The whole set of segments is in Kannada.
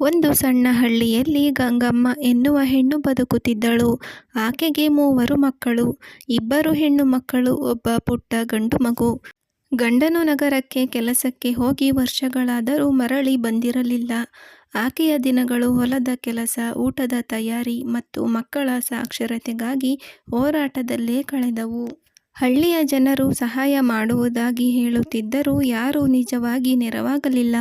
ಒಂದು ಸಣ್ಣ ಹಳ್ಳಿಯಲ್ಲಿ ಗಂಗಮ್ಮ ಎನ್ನುವ ಹೆಣ್ಣು ಬದುಕುತ್ತಿದ್ದಳು. ಆಕೆಗೆ ಮೂವರು ಮಕ್ಕಳು. ಇಬ್ಬರು ಹೆಣ್ಣು ಮಕ್ಕಳು, ಒಬ್ಬ ಪುಟ್ಟ ಗಂಡು ಮಗು. ಗಂಡನು ನಗರಕ್ಕೆ ಕೆಲಸಕ್ಕೆ ಹೋಗಿ ವರ್ಷಗಳಾದರೂ ಮರಳಿ ಬಂದಿರಲಿಲ್ಲ. ಆಕೆಯ ದಿನಗಳು ಹೊಲದ ಕೆಲಸ, ಊಟದ ತಯಾರಿ ಮತ್ತು ಮಕ್ಕಳ ಸಾಕ್ಷರತೆಗಾಗಿ ಹೋರಾಟದಲ್ಲೇ ಕಳೆದವು. ಹಳ್ಳಿಯ ಜನರು ಸಹಾಯ ಮಾಡುವುದಾಗಿ ಹೇಳುತ್ತಿದ್ದರೂ ಯಾರೂ ನಿಜವಾಗಿ ನೆರವಾಗಲಿಲ್ಲ.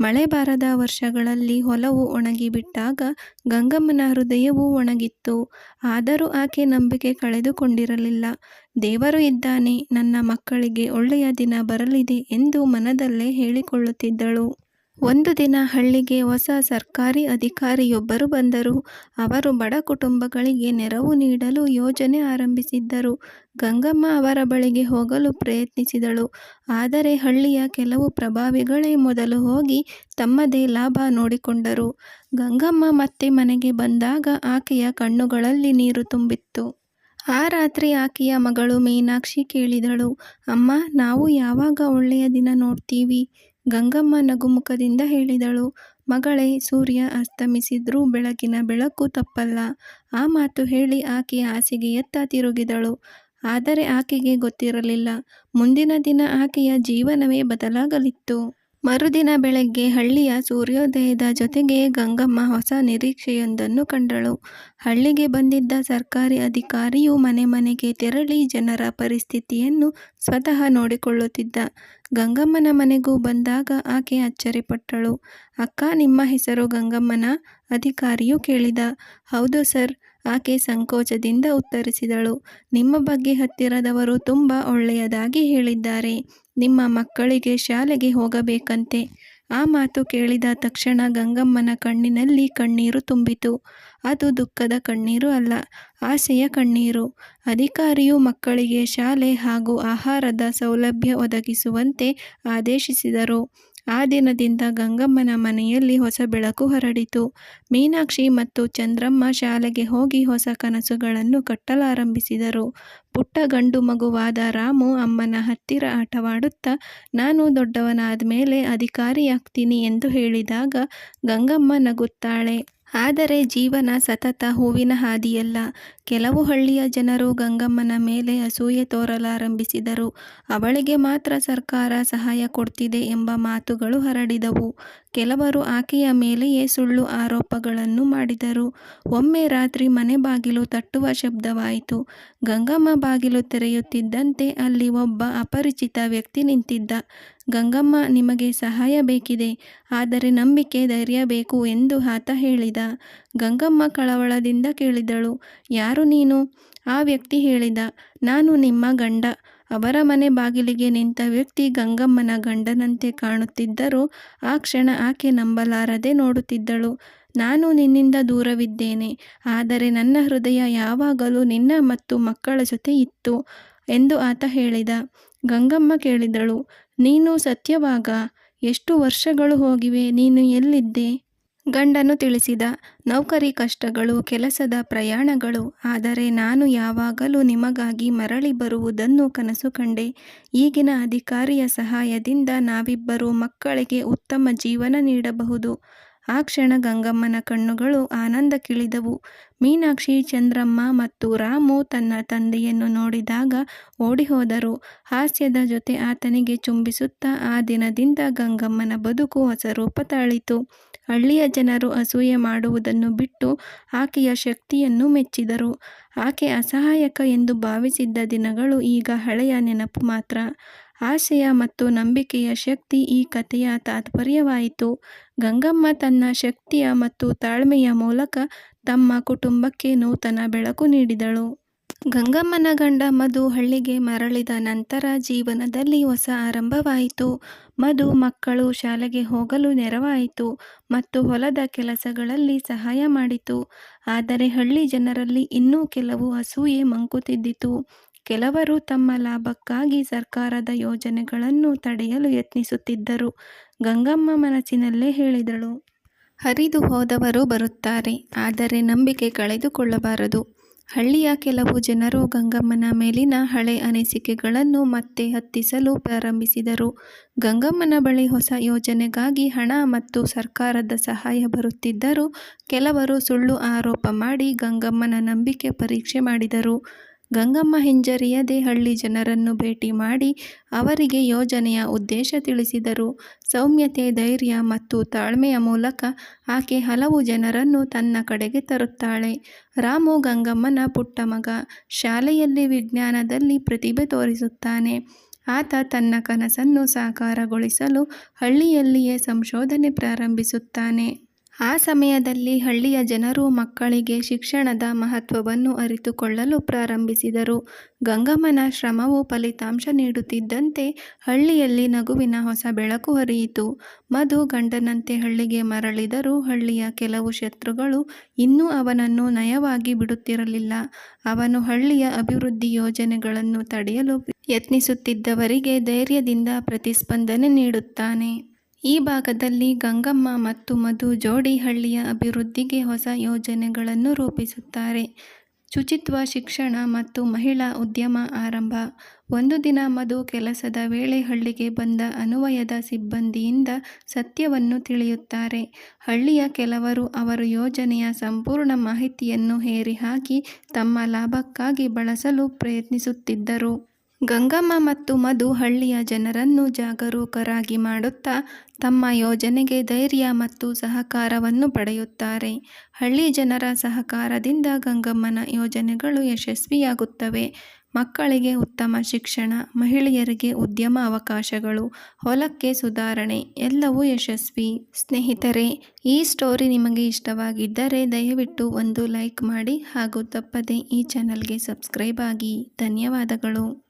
ಮಳೆ ಬಾರದ ವರ್ಷಗಳಲ್ಲಿ ಹೊಲವು ಒಣಗಿಬಿಟ್ಟಾಗ ಗಂಗಮ್ಮನ ಹೃದಯವೂ ಒಣಗಿತ್ತು. ಆದರೂ ಆಕೆ ನಂಬಿಕೆ ಕಳೆದುಕೊಂಡಿರಲಿಲ್ಲ. ದೇವರು ಇದ್ದಾನೆ, ನನ್ನ ಮಕ್ಕಳಿಗೆ ಒಳ್ಳೆಯ ದಿನ ಬರಲಿದೆ ಎಂದು ಮನದಲ್ಲೇ ಹೇಳಿಕೊಳ್ಳುತ್ತಿದ್ದಳು. ಒಂದು ದಿನ ಹಳ್ಳಿಗೆ ಹೊಸ ಸರ್ಕಾರಿ ಅಧಿಕಾರಿಯೊಬ್ಬರು ಬಂದರು. ಅವರು ಬಡ ಕುಟುಂಬಗಳಿಗೆ ನೆರವು ನೀಡಲು ಯೋಜನೆ ಆರಂಭಿಸಿದ್ದರು. ಗಂಗಮ್ಮ ಅವರ ಬಳಿಗೆ ಹೋಗಲು ಪ್ರಯತ್ನಿಸಿದಳು. ಆದರೆ ಹಳ್ಳಿಯ ಕೆಲವು ಪ್ರಭಾವಿಗಳೇ ಮೊದಲು ಹೋಗಿ ತಮ್ಮದೇ ಲಾಭ ನೋಡಿಕೊಂಡರು. ಗಂಗಮ್ಮ ಮತ್ತೆ ಮನೆಗೆ ಬಂದಾಗ ಆಕೆಯ ಕಣ್ಣುಗಳಲ್ಲಿ ನೀರು ತುಂಬಿತ್ತು. ಆ ರಾತ್ರಿ ಆಕೆಯ ಮಗಳು ಮೀನಾಕ್ಷಿ ಕೇಳಿದಳು, ಅಮ್ಮ ನಾವು ಯಾವಾಗ ಒಳ್ಳೆಯ ದಿನ ನೋಡ್ತೀವಿ? ಗಂಗಮ್ಮ ನಗುಮುಖದಿಂದ ಹೇಳಿದಳು, ಮಗಳೇ, ಸೂರ್ಯ ಅಸ್ತಮಿಸಿದ್ರೂ ಬೆಳಕಿನ ಬೆಳಕು ತಪ್ಪಲ್ಲ. ಆ ಮಾತು ಹೇಳಿ ಆಕೆ ಹಾಸಿಗೆಯತ್ತ ತಿರುಗಿದಳು. ಆದರೆ ಆಕೆಗೆ ಗೊತ್ತಿರಲಿಲ್ಲ, ಮುಂದಿನ ದಿನ ಆಕೆಯ ಜೀವನವೇ ಬದಲಾಗಲಿತ್ತು. ಮರುದಿನ ಬೆಳಗ್ಗೆ ಹಳ್ಳಿಯ ಸೂರ್ಯೋದಯದ ಜೊತೆಗೆ ಗಂಗಮ್ಮ ಹೊಸ ನಿರೀಕ್ಷೆಯೊಂದನ್ನು ಕಂಡಳು. ಹಳ್ಳಿಗೆ ಬಂದಿದ್ದ ಸರ್ಕಾರಿ ಅಧಿಕಾರಿಯು ಮನೆ ಮನೆಗೆ ತೆರಳಿ ಜನರ ಪರಿಸ್ಥಿತಿಯನ್ನು ಸ್ವತಃ ನೋಡಿಕೊಳ್ಳುತ್ತಿದ್ದ. ಗಂಗಮ್ಮನ ಮನೆಗೂ ಬಂದಾಗ ಆಕೆ ಅಚ್ಚರಿಪಟ್ಟಳು. ಅಕ್ಕ ನಿಮ್ಮ ಹೆಸರು ಗಂಗಮ್ಮನ ಅಧಿಕಾರಿಯು ಕೇಳಿದ. ಹೌದು ಸರ್, ಆಕೆ ಸಂಕೋಚದಿಂದ ಉತ್ತರಿಸಿದಳು. ನಿಮ್ಮ ಬಗ್ಗೆ ಹತ್ತಿರದವರು ತುಂಬ ಒಳ್ಳೆಯದಾಗಿ ಹೇಳಿದ್ದಾರೆ. ನಿಮ್ಮ ಮಕ್ಕಳಿಗೆ ಶಾಲೆಗೆ ಹೋಗಬೇಕಂತೆ. ಆ ಮಾತು ಕೇಳಿದ ತಕ್ಷಣ ಗಂಗಮ್ಮನ ಕಣ್ಣಿನಲ್ಲಿ ಕಣ್ಣೀರು ತುಂಬಿತು. ಅದು ದುಃಖದ ಕಣ್ಣೀರು ಅಲ್ಲ, ಆಸೆಯ ಕಣ್ಣೀರು. ಅಧಿಕಾರಿಯು ಮಕ್ಕಳಿಗೆ ಶಾಲೆ ಹಾಗೂ ಆಹಾರದ ಸೌಲಭ್ಯ ಒದಗಿಸುವಂತೆ ಆದೇಶಿಸಿದರು. ಆ ದಿನದಿಂದ ಗಂಗಮ್ಮನ ಮನೆಯಲ್ಲಿ ಹೊಸ ಬೆಳಕು ಹರಡಿತು. ಮೀನಾಕ್ಷಿ ಮತ್ತು ಚಂದ್ರಮ್ಮ ಶಾಲೆಗೆ ಹೋಗಿ ಹೊಸ ಕನಸುಗಳನ್ನು ಕಟ್ಟಲಾರಂಭಿಸಿದರು. ಪುಟ್ಟ ಗಂಡು ಮಗುವಾದ ರಾಮು ಅಮ್ಮನ ಹತ್ತಿರ ಆಟವಾಡುತ್ತಾ, ನಾನು ದೊಡ್ಡವನಾದ ಮೇಲೆ ಅಧಿಕಾರಿಯಾಗ್ತೀನಿ ಎಂದು ಹೇಳಿದಾಗ ಗಂಗಮ್ಮ ನಗುತ್ತಾಳೆ. ಆದರೆ ಜೀವನ ಸತತ ಹೂವಿನ ಹಾದಿಯಲ್ಲ. ಕೆಲವು ಹಳ್ಳಿಯ ಜನರು ಗಂಗಮ್ಮನ ಮೇಲೆ ಅಸೂಯೆ ತೋರಲಾರಂಭಿಸಿದರು. ಅವಳಿಗೆ ಮಾತ್ರ ಸರ್ಕಾರ ಸಹಾಯ ಕೊಡ್ತಿದೆ ಎಂಬ ಮಾತುಗಳು ಹರಡಿದವು. ಕೆಲವರು ಆಕೆಯ ಮೇಲೆಯೇ ಸುಳ್ಳು ಆರೋಪಗಳನ್ನು ಮಾಡಿದರು. ಒಮ್ಮೆ ರಾತ್ರಿ ಮನೆ ಬಾಗಿಲು ತಟ್ಟುವ ಶಬ್ದವಾಯಿತು. ಗಂಗಮ್ಮ ಬಾಗಿಲು ತೆರೆಯುತ್ತಿದ್ದಂತೆ ಅಲ್ಲಿ ಒಬ್ಬ ಅಪರಿಚಿತ ವ್ಯಕ್ತಿ ನಿಂತಿದ್ದ. ಗಂಗಮ್ಮ, ನಿಮಗೆ ಸಹಾಯ ಬೇಕಿದೆ. ಆದರೆ ನಂಬಿಕೆ, ಧೈರ್ಯ ಬೇಕು ಎಂದು ಆತ ಹೇಳಿದ. ಗಂಗಮ್ಮ ಕಳವಳದಿಂದ ಕೇಳಿದಳು, ಯಾರು ನೀನು? ಆ ವ್ಯಕ್ತಿ ಹೇಳಿದ, ನಾನು ನಿಮ್ಮ ಗಂಡ. ಅವರ ಮನೆ ಬಾಗಿಲಿಗೆ ನಿಂತ ವ್ಯಕ್ತಿ ಗಂಗಮ್ಮನ ಗಂಡನಂತೆ ಕಾಣುತ್ತಿದ್ದರೂ ಆ ಕ್ಷಣ ಆಕೆ ನಂಬಲಾರದೆ ನೋಡುತ್ತಿದ್ದಳು. ನಾನು ನಿನ್ನಿಂದ ದೂರವಿದ್ದೇನೆ, ಆದರೆ ನನ್ನ ಹೃದಯ ಯಾವಾಗಲೂ ನಿನ್ನ ಮತ್ತು ಮಕ್ಕಳ ಜೊತೆ ಇತ್ತು ಎಂದು ಆತ ಹೇಳಿದ. ಗಂಗಮ್ಮ ಕೇಳಿದಳು, ನೀನು ಸತ್ಯವಾಗ? ಎಷ್ಟು ವರ್ಷಗಳು ಹೋಗಿವೆ, ನೀನು ಎಲ್ಲಿದ್ದೆ? ಗಂಡನು ತಿಳಿಸಿದ, ನೌಕರಿ ಕಷ್ಟಗಳು, ಕೆಲಸದ ಪ್ರಯಾಣಗಳು. ಆದರೆ ನಾನು ಯಾವಾಗಲೂ ನಿಮಗಾಗಿ ಮರಳಿ ಬರುವುದನ್ನು ಕನಸು ಕಂಡೆ. ಈಗಿನ ಅಧಿಕಾರಿಯ ಸಹಾಯದಿಂದ ನಾವಿಬ್ಬರೂ ಮಕ್ಕಳಿಗೆ ಉತ್ತಮ ಜೀವನ ನೀಡಬಹುದು. ಆ ಕ್ಷಣ ಗಂಗಮ್ಮನ ಕಣ್ಣುಗಳು ಆನಂದ ಕಿಳಿದವು. ಮೀನಾಕ್ಷಿ, ಚಂದ್ರಮ್ಮ ಮತ್ತು ರಾಮು ತನ್ನ ತಂದೆಯನ್ನು ನೋಡಿದಾಗ ಓಡಿಹೋದರು. ಹಾಸ್ಯದ ಜೊತೆ ಆತನಿಗೆ ಚುಂಬಿಸುತ್ತಾ ಆ ದಿನದಿಂದ ಗಂಗಮ್ಮನ ಬದುಕು ಹೊಸ ರೂಪ ತಾಳಿತು. ಹಳ್ಳಿಯ ಜನರು ಅಸೂಯೆ ಮಾಡುವುದನ್ನು ಬಿಟ್ಟು ಆಕೆಯ ಶಕ್ತಿಯನ್ನು ಮೆಚ್ಚಿದರು. ಆಕೆ ಅಸಹಾಯಕ ಎಂದು ಭಾವಿಸಿದ್ದ ದಿನಗಳು ಈಗ ಹಳೆಯ ನೆನಪು ಮಾತ್ರ. ಆಸೆಯ ಮತ್ತು ನಂಬಿಕೆಯ ಶಕ್ತಿ ಈ ಕಥೆಯ ತಾತ್ಪರ್ಯವಾಯಿತು. ಗಂಗಮ್ಮ ತನ್ನ ಶಕ್ತಿಯ ಮತ್ತು ತಾಳ್ಮೆಯ ಮೂಲಕ ತಮ್ಮ ಕುಟುಂಬಕ್ಕೆ ನೂತನ ಬೆಳಕು ನೀಡಿದಳು. ಗಂಗಮ್ಮನ ಗಂಡ ಮಧು ಹಳ್ಳಿಗೆ ಮರಳಿದ ನಂತರ ಜೀವನದಲ್ಲಿ ಹೊಸ ಆರಂಭವಾಯಿತು. ಮಧು ಮಕ್ಕಳು ಶಾಲೆಗೆ ಹೋಗಲು ನೆರವಾಯಿತು ಮತ್ತು ಹೊಲದ ಕೆಲಸಗಳಲ್ಲಿ ಸಹಾಯ ಮಾಡಿತು. ಆದರೆ ಹಳ್ಳಿ ಜನರಲ್ಲಿ ಇನ್ನೂ ಕೆಲವು ಅಸೂಯೆ ಮಂಕುತಿದ್ದಿತು. ಕೆಲವರು ತಮ್ಮ ಲಾಭಕ್ಕಾಗಿ ಸರ್ಕಾರದ ಯೋಜನೆಗಳನ್ನು ತಡೆಯಲು ಯತ್ನಿಸುತ್ತಿದ್ದರು. ಗಂಗಮ್ಮ ಮನಸ್ಸಿನಲ್ಲೇ ಹೇಳಿದಳು, ಹರಿದು ಹೋದವರು ಬರುತ್ತಾರೆ, ಆದರೆ ನಂಬಿಕೆ ಕಳೆದುಕೊಳ್ಳಬಾರದು. ಹಳ್ಳಿಯ ಕೆಲವು ಜನರು ಗಂಗಮ್ಮನ ಮೇಲಿನ ಹಳೆ ಅನಿಸಿಕೆಗಳನ್ನು ಮತ್ತೆ ಹತ್ತಿಸಲು ಪ್ರಾರಂಭಿಸಿದರು. ಗಂಗಮ್ಮನ ಬಳಿ ಹೊಸ ಯೋಜನೆಗಾಗಿ ಹಣ ಮತ್ತು ಸರ್ಕಾರದ ಸಹಾಯ ಬರುತ್ತಿದ್ದರೂ ಕೆಲವರು ಸುಳ್ಳು ಆರೋಪ ಮಾಡಿ ಗಂಗಮ್ಮನ ನಂಬಿಕೆ ಪರೀಕ್ಷೆ ಮಾಡಿದರು. ಗಂಗಮ್ಮ ಹಿಂಜರಿಯದೆ ಹಳ್ಳಿ ಜನರನ್ನು ಭೇಟಿ ಮಾಡಿ ಅವರಿಗೆ ಯೋಜನೆಯ ಉದ್ದೇಶ ತಿಳಿಸಿದರು. ಸೌಮ್ಯತೆ, ಧೈರ್ಯ ಮತ್ತು ತಾಳ್ಮೆಯ ಮೂಲಕ ಆಕೆ ಹಲವು ಜನರನ್ನು ತನ್ನ ಕಡೆಗೆ ತರುತ್ತಾಳೆ. ರಾಮು ಗಂಗಮ್ಮನ ಪುಟ್ಟ ಮಗ. ಶಾಲೆಯಲ್ಲಿ ವಿಜ್ಞಾನದಲ್ಲಿ ಪ್ರತಿಭೆ ತೋರಿಸುತ್ತಾನೆ. ಆತ ತನ್ನ ಕನಸನ್ನು ಸಾಕಾರಗೊಳಿಸಲು ಹಳ್ಳಿಯಲ್ಲಿಯೇ ಸಂಶೋಧನೆ ಪ್ರಾರಂಭಿಸುತ್ತಾನೆ. ಆ ಸಮಯದಲ್ಲಿ ಹಳ್ಳಿಯ ಜನರು ಮಕ್ಕಳಿಗೆ ಶಿಕ್ಷಣದ ಮಹತ್ವವನ್ನು ಅರಿತುಕೊಳ್ಳಲು ಪ್ರಾರಂಭಿಸಿದರು. ಗಂಗಮ್ಮನ ಶ್ರಮವು ಫಲಿತಾಂಶ ನೀಡುತ್ತಿದ್ದಂತೆ ಹಳ್ಳಿಯಲ್ಲಿ ನಗುವಿನ ಹೊಸ ಬೆಳಕು ಹರಿಯಿತು. ಮಧು ಗಂಡನಂತೆ ಹಳ್ಳಿಗೆ ಮರಳಿದರೂ ಹಳ್ಳಿಯ ಕೆಲವು ಶತ್ರುಗಳು ಇನ್ನೂ ಅವನನ್ನು ನಯವಾಗಿ ಬಿಡುತ್ತಿರಲಿಲ್ಲ. ಅವನು ಹಳ್ಳಿಯ ಅಭಿವೃದ್ಧಿ ಯೋಜನೆಗಳನ್ನು ತಡೆಯಲು ಯತ್ನಿಸುತ್ತಿದ್ದವರಿಗೆ ಧೈರ್ಯದಿಂದ ಪ್ರತಿಸ್ಪಂದನೆ ನೀಡುತ್ತಾನೆ. ಈ ಭಾಗದಲ್ಲಿ ಗಂಗಮ್ಮ ಮತ್ತು ಮಧು ಜೋಡಿ ಹಳ್ಳಿಯ ಅಭಿವೃದ್ಧಿಗೆ ಹೊಸ ಯೋಜನೆಗಳನ್ನು ರೂಪಿಸುತ್ತಾರೆ. ಶುಚಿತ್ವ, ಶಿಕ್ಷಣ ಮತ್ತು ಮಹಿಳಾ ಉದ್ಯಮ ಆರಂಭ. ಒಂದು ದಿನ ಮಧು ಕೆಲಸದ ವೇಳೆ ಹಳ್ಳಿಗೆ ಬಂದ ಅನ್ವಯದ ಸಿಬ್ಬಂದಿಯಿಂದ ಸತ್ಯವನ್ನು ತಿಳಿಯುತ್ತಾರೆ. ಹಳ್ಳಿಯ ಕೆಲವರು ಅವರು ಯೋಜನೆಯ ಸಂಪೂರ್ಣ ಮಾಹಿತಿಯನ್ನು ಹೇರಿಹಾಕಿ ತಮ್ಮ ಲಾಭಕ್ಕಾಗಿ ಬಳಸಲು ಪ್ರಯತ್ನಿಸುತ್ತಿದ್ದರು. ಗಂಗಮ್ಮ ಮತ್ತು ಮಧು ಹಳ್ಳಿಯ ಜನರನ್ನು ಜಾಗರೂಕರಾಗಿ ಮಾಡುತ್ತಾ ತಮ್ಮ ಯೋಜನೆಗೆ ಧೈರ್ಯ ಮತ್ತು ಸಹಕಾರವನ್ನು ಪಡೆಯುತ್ತಾರೆ. ಹಳ್ಳಿ ಜನರ ಸಹಕಾರದಿಂದ ಗಂಗಮ್ಮನ ಯೋಜನೆಗಳು ಯಶಸ್ವಿಯಾಗುತ್ತವೆ. ಮಕ್ಕಳಿಗೆ ಉತ್ತಮ ಶಿಕ್ಷಣ, ಮಹಿಳೆಯರಿಗೆ ಉದ್ಯಮ ಅವಕಾಶಗಳು, ಹೊಲಕ್ಕೆ ಸುಧಾರಣೆ ಎಲ್ಲವೂ ಯಶಸ್ವಿ. ಸ್ನೇಹಿತರೆ, ಈ ಸ್ಟೋರಿ ನಿಮಗೆ ಇಷ್ಟವಾಗಿದ್ದರೆ ದಯವಿಟ್ಟು ಒಂದು ಲೈಕ್ ಮಾಡಿ ಹಾಗೂ ತಪ್ಪದೆ ಈ ಚಾನಲ್ಗೆ ಸಬ್ಸ್ಕ್ರೈಬ್ ಆಗಿ. ಧನ್ಯವಾದಗಳು.